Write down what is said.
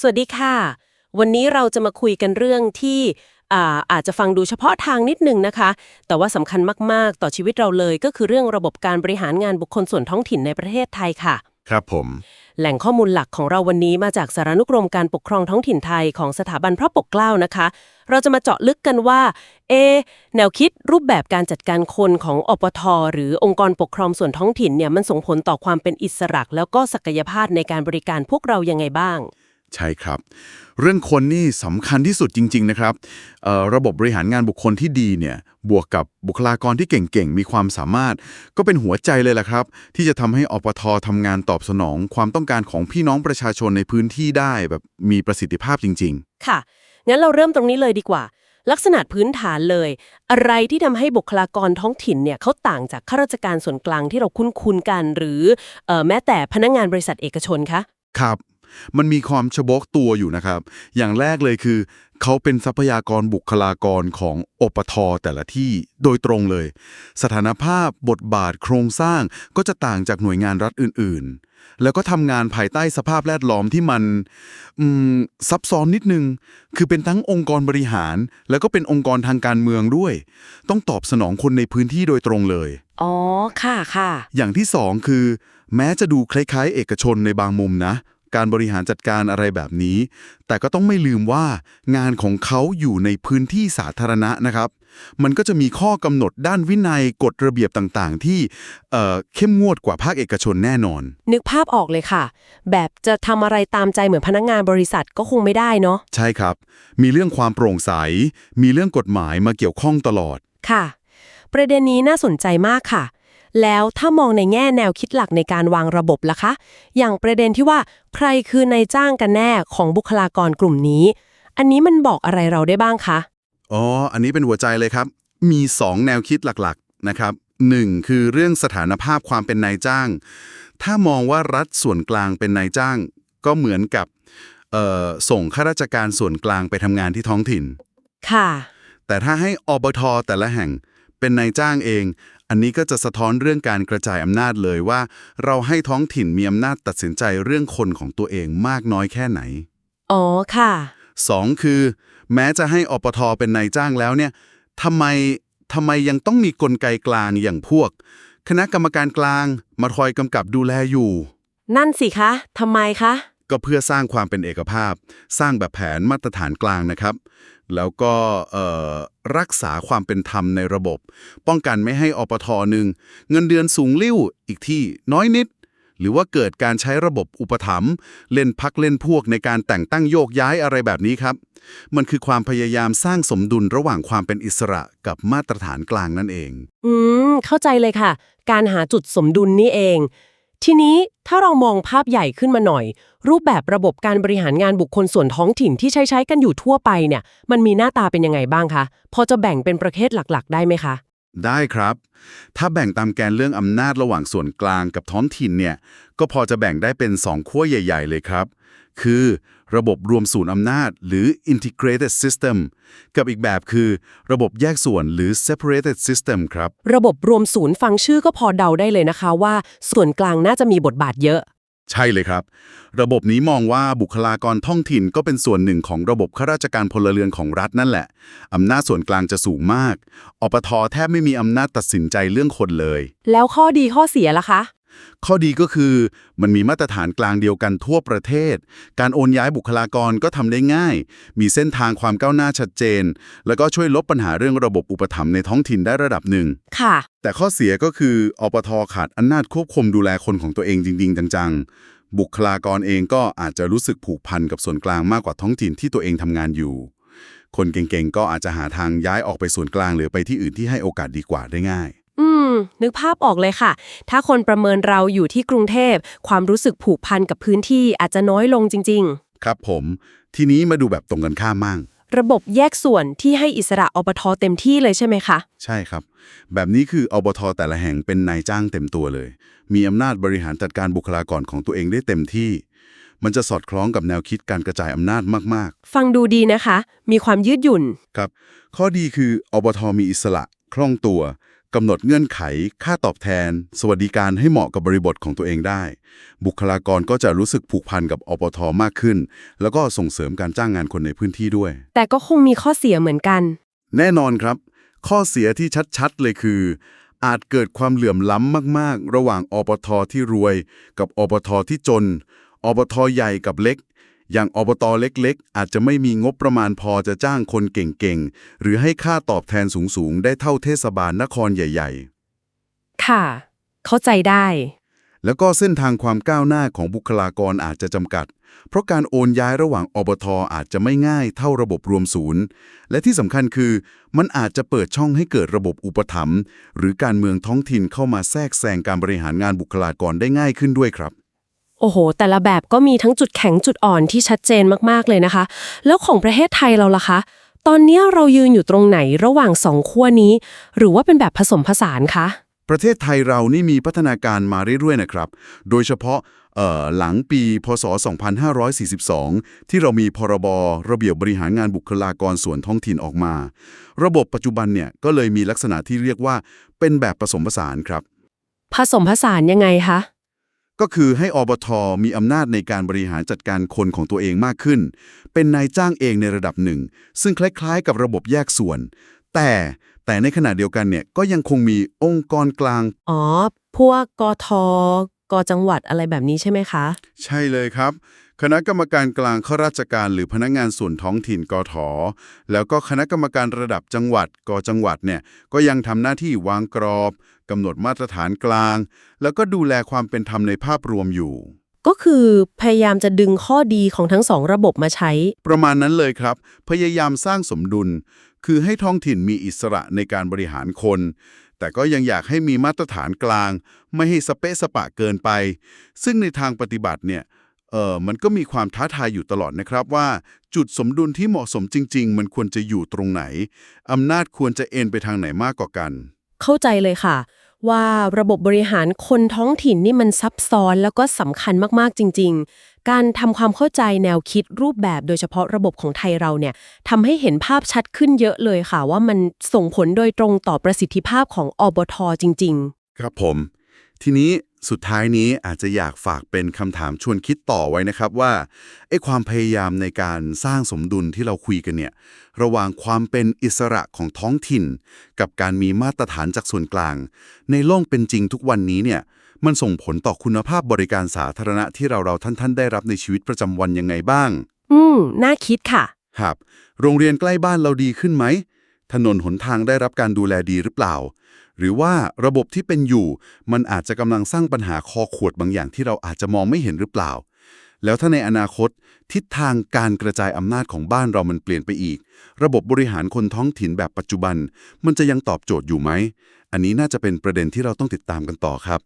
สวัสดีค่ะ วันนี้เราจะมาคุยกันเรื่องที่อ่าอาจจะฟังดูเฉพาะทางนิดนึงนะคะ แต่ว่าสำคัญมาก ๆ ต่อชีวิตเราเลย ก็คือเรื่องระบบการบริหารงานบุคคลส่วนท้องถิ่นในประเทศไทยค่ะ ครับผม แหล่งข้อมูลหลักของเราวันนี้มาจากสารานุกรมการปกครองท้องถิ่นไทยของสถาบันพระปกเกล้านะคะ เราจะมาเจาะลึกกันว่า เอะแนวคิดรูปแบบการจัดการคนของอปทหรือองค์กรปกครองส่วนท้องถิ่นเนี่ยมันส่งผลต่อความเป็นอิสระแล้วก็ศักยภาพในการบริการพวกเรายังไงบ้าง ใช่ครับ เรื่องคนนี่สำคัญที่สุดจริง ๆ นะครับเอ่อระบบบริหารงานบุคคลที่ดีเนี่ย บวกกับบุคลากรที่เก่งๆ มีความสามารถ ก็เป็นหัวใจเลยแหละครับ ที่จะทำให้อปททำงานตอบสนองความต้องการของพี่น้องประชาชนในพื้นที่ได้แบบมีประสิทธิภาพจริงค่ะ งั้นเราเริ่มตรงนี้เลยดีกว่า ลักษณะพื้นฐานเลย อะไรที่ทำให้บุคลากรท้องถิ่นเนี่ยเขาต่างจากข้าราชการส่วนกลางที่เราคุ้นๆกัน หรือเอ่อแม้แต่พนักงานบริษัทเอกชนคะๆครับ มันมีความเฉบกตัวอยู่นะครับ อย่างแรกเลยคือ เขาเป็นทรัพยากรบุคลากรของอปทแต่ละที่โดยตรงเลย สถานภาพบทบาทโครงสร้างก็จะต่างจากหน่วยงานรัฐอื่นๆ แล้วก็ทำงานภายใต้สภาพแวดล้อมที่มันอืมซับซ้อนนิดนึง คือเป็นทั้งองค์กรบริหาร แล้วก็เป็นองค์กรทางการเมืองด้วย ต้องตอบสนองคนในพื้นที่โดยตรงเลยอ๋อค่ะค่ะอย่างที่สองคือ แม้จะดูคล้ายๆ เอกชนในบางมุมนะ การบริหารจัดการอะไรแบบนี้ แต่ก็ต้องไม่ลืมว่างานของเขาอยู่ในพื้นที่สาธารณะนะครับ มันก็จะมีข้อกำหนดด้านวินัยกฎระเบียบต่างๆ ที่เอ่อเข้มงวดกว่าภาคเอกชนแน่นอน นึกภาพออกเลยค่ะ แบบจะทำอะไรตามใจเหมือนพนักงานบริษัทก็คงไม่ได้เนาะใช่ครับ มีเรื่องความโปร่งใส มีเรื่องกฎหมายมาเกี่ยวข้องตลอดค่ะ ประเด็นนี้น่าสนใจมากค่ะ แล้วถ้ามองในแง่แนวคิดหลักในการวางระบบล่ะคะ อย่างประเด็นที่ว่าใครคือนายจ้างกันแน่ของบุคลากรกลุ่มนี้ อันนี้มันบอกอะไรเราได้บ้างคะ อ๋อ อันนี้เป็นหัวใจเลยครับ มี 2 แนวคิดหลักๆนะครับ 1. คือเรื่องสถานภาพความเป็นนายจ้าง ถ้ามองว่ารัฐส่วนกลางเป็นนายจ้าง ก็เหมือนกับเอ่อส่งข้าราชการส่วนกลางไปทำงานที่ท้องถิ่น ค่ะ แต่ถ้าให้อบทแต่ละแห่งเป็นนายจ้างเอง อันนี้ก็จะสะท้อนเรื่องการกระจายอำนาจเลยว่า เราให้ท้องถิ่นมีอำนาจตัดสินใจเรื่องคนของตัวเองมากน้อยแค่ไหน อ๋อค่ะสองคือ แม้จะให้อปทเป็นนายจ้างแล้วเนี่ยทำไมทำไมยังต้องมีกลไกกลางอย่างพวก คณะกรรมการกลางมาคอยกำกับดูแลอยู่ นั่นสิคะทำไมคะ ก็เพื่อสร้างความเป็นเอกภาพ สร้างแบบแผนมาตรฐานกลางนะครับ แล้วก็รักษาความเป็นธรรมในระบบ ป้องกันไม่ให้อปทหนึ่งเงินเดือนสูงลิ่วอีกที่น้อยนิด หรือว่าเกิดการใช้ระบบอุปถัมภ์เล่นพักเล่นพวกในการแต่งตั้งโยกย้ายอะไรแบบนี้ครับ มันคือความพยายามสร้างสมดุลระหว่างความเป็นอิสระกับมาตรฐานกลางนั่นเอง อืมเข้าใจเลยค่ะ การหาจุดสมดุลนี่เอง ทีนี้ถ้าเรามองภาพใหญ่ขึ้นมาหน่อย รูปแบบระบบการบริหารงานบุคคลส่วนท้องถิ่นที่ใช้ใช้กันอยู่ทั่วไปเนี่ย มันมีหน้าตาเป็นยังไงบ้างคะพอจะแบ่งเป็นประเภทหลักๆ ได้ไหมคะ ได้ครับ ถ้าแบ่งตามแกนเรื่องอำนาจระหว่างส่วนกลางกับท้องถิ่นเนี่ยก็พอจะแบ่งได้เป็น 2 ขั้วใหญ่ ๆ เลยครับ คือ ระบบรวมศูนย์อำนาจ หรือ integrated system กับอีกแบบคือ ระบบแยกส่วนหรือ separated system ครับ ระบบรวมศูนย์ฟังชื่อก็พอเดาได้เลยนะคะว่า ส่วนกลางน่าจะมีบทบาทเยอะ ใช่เลยครับ ระบบนี้มองว่าบุคลากรท้องถิ่นก็เป็นส่วนหนึ่งของระบบข้าราชการพลเรือนของรัฐนั่นแหละ อำนาจส่วนกลางจะสูงมาก อปทแทบไม่มีอำนาจตัดสินใจเรื่องคนเลย แล้วข้อดีข้อเสียล่ะคะ ข้อดีก็คือมันมีมาตรฐานกลางเดียวกันทั่วประเทศ การโอนย้ายบุคลากรก็ทำได้ง่าย มีเส้นทางความก้าวหน้าชัดเจน แล้วก็ช่วยลดปัญหาเรื่องระบบอุปถัมภ์ในท้องถิ่นได้ระดับหนึ่ง ค่ะ แต่ข้อเสียก็คืออปทขาดอำนาจควบคุมดูแลคนของตัวเองจริง ๆ จังๆ บุคลากรเองก็อาจจะรู้สึกผูกพันกับส่วนกลางมากกว่าท้องถิ่นที่ตัวเองทำงานอยู่ คนเก่งๆก็อาจจะหาทางย้ายออกไปส่วนกลางหรือไปที่อื่นที่ให้โอกาสดีกว่าได้ง่าย อืม นึกภาพออกเลยค่ะ ถ้าคนประเมินเราอยู่ที่กรุงเทพ ความรู้สึกผูกพันกับพื้นที่อาจจะน้อยลงจริง ครับผม ทีนี้มาดูแบบตรงกันข้ามมั่ง ๆ ระบบแยกส่วนที่ให้อิสระอปทเต็มที่เลยใช่ไหมคะ ใช่ครับ แบบนี้คืออบทแต่ละแห่งเป็นนายจ้างเต็มตัวเลย มีอำนาจบริหารจัดการบุคลากรของตัวเองได้เต็มที่ มันจะสอดคล้องกับแนวคิดการกระจายอำนาจมากฟังดูดีนะคะ มีความยืดหยุ่น ๆ ครับ ข้อดีคืออบทมีอิสระ คล่องตัว กำหนดเงื่อนไข ค่าตอบแทน สวัสดิการให้เหมาะกับบริบทของตัวเองได้ บุคลากรก็จะรู้สึกผูกพันกับอปทมากขึ้น แล้วก็ส่งเสริมการจ้างงานคนในพื้นที่ด้วย แต่ก็คงมีข้อเสียเหมือนกัน แน่นอนครับ ข้อเสียที่ชัดๆเลยคือ อาจเกิดความเหลื่อมล้ำมาก ๆ ระหว่างอปทที่รวย กับอปทที่จนอปทใหญ่กับเล็ก อย่างอบตเล็กๆ อาจจะไม่มีงบประมาณพอจะจ้างคนเก่งๆ หรือให้ค่าตอบแทนสูงๆ ได้เท่าเทศบาลนครใหญ่ค่ะ เข้าใจได้ๆแล้วก็เส้นทางความก้าวหน้าของบุคลากรอาจจะจำกัด เพราะการโอนย้ายระหว่างอบทอาจจะไม่ง่ายเท่าระบบรวมศูนย์ และที่สำคัญคือ มันอาจจะเปิดช่องให้เกิดระบบอุปถัมภ์หรือการเมืองท้องถิ่นเข้ามาแทรกแซงการบริหารงานบุคลากรได้ง่ายขึ้นด้วยครับ โอ้โห แต่ละแบบก็มีทั้งจุดแข็งจุดอ่อนที่ชัดเจนมากๆเลยนะคะ แล้วของประเทศไทยเราล่ะคะ ตอนเนี้ยเรายืนอยู่ตรงไหนระหว่างสองขั้วนี้ หรือว่าเป็นแบบผสมผสานคะ ประเทศไทยเรานี่มีพัฒนาการมาเรื่อยๆนะครับ โดยเฉพาะเอ่อหลังปี พศ 2542 ที่เรามีพรบระเบียบบริหารงานบุคลากรส่วนท้องถิ่นออกมา ระบบปัจจุบันเนี่ยก็เลยมีลักษณะที่เรียกว่า เป็นแบบผสมผสานครับ ผสมผสานยังไงคะ ก็คือให้อบทมีอำนาจในการบริหารจัดการคนของตัวเองมากขึ้น เป็นนายจ้างเองในระดับหนึ่ง ซึ่งคล้ายๆ กับระบบแยกส่วน แต่แต่ในขณะเดียวกันเนี่ยก็ยังคงมีองค์กรกลาง อ๋อ พวกกทกจังหวัดอะไรแบบนี้ใช่ไหมคะ ใช่เลยครับ คณะกรรมการกลางข้าราชการหรือพนักงานส่วนท้องถิ่นกทแล้วก็คณะกรรมการระดับจังหวัดกจังหวัดเนี่ยก็ยังทำหน้าที่วางกรอบ กำหนดมาตรฐานกลาง แล้วก็ดูแลความเป็นธรรมในภาพรวมอยู่ ก็คือพยายามจะดึงข้อดีของทั้งสองระบบมาใช้ ประมาณนั้นเลยครับ พยายามสร้างสมดุล คือให้ท้องถิ่นมีอิสระในการบริหารคน แต่ก็ยังอยากให้มีมาตรฐานกลาง ไม่ให้สเปะสปะเกินไป ซึ่งในทางปฏิบัติเนี่ยเออมันก็มีความท้าทายอยู่ตลอดนะครับว่า จุดสมดุลที่เหมาะสมจริง ๆ มันควรจะอยู่ตรงไหน อำนาจควรจะเอ็นไปทางไหนมากกว่ากัน เข้าใจเลยค่ะ ว่าระบบบริหารคนท้องถิ่นนี่มันซับซ้อนแล้วก็สำคัญมากๆจริง ๆ การทำความเข้าใจแนวคิดรูปแบบโดยเฉพาะระบบของไทยเราเนี่ยทำให้เห็นภาพชัดขึ้นเยอะเลยค่ะ ว่ามันส่งผลโดยตรงต่อประสิทธิภาพของอบทจริง ๆ ครับผม ทีนี้ สุดท้ายนี้อาจจะอยากฝากเป็นคำถามชวนคิดต่อไว้นะครับว่าไอ้ความพยายามในการสร้างสมดุลที่เราคุยกันเนี่ยระหว่างความเป็นอิสระของท้องถิ่น กับการมีมาตรฐานจากส่วนกลาง ในโลกเป็นจริงทุกวันนี้เนี่ยมันส่งผลต่อคุณภาพบริการสาธารณะที่เราเราท่านๆได้รับในชีวิตประจำวันยังไงบ้างๆอืม น่าคิดค่ะ ครับ โรงเรียนใกล้บ้านเราดีขึ้นไหม ถนนหนทางได้รับการดูแลดีหรือเปล่า หรือว่าระบบที่เป็นอยู่ มันอาจจะกำลังสร้างปัญหาคอขวดบางอย่างที่เราอาจจะมองไม่เห็นหรือเปล่า แล้วถ้าในอนาคต ทิศทางการกระจายอำนาจของบ้านเรามันเปลี่ยนไปอีก ระบบบริหารคนท้องถิ่นแบบปัจจุบัน มันจะยังตอบโจทย์อยู่ไหม อันนี้น่าจะเป็นประเด็นที่เราต้องติดตามกันต่อครับ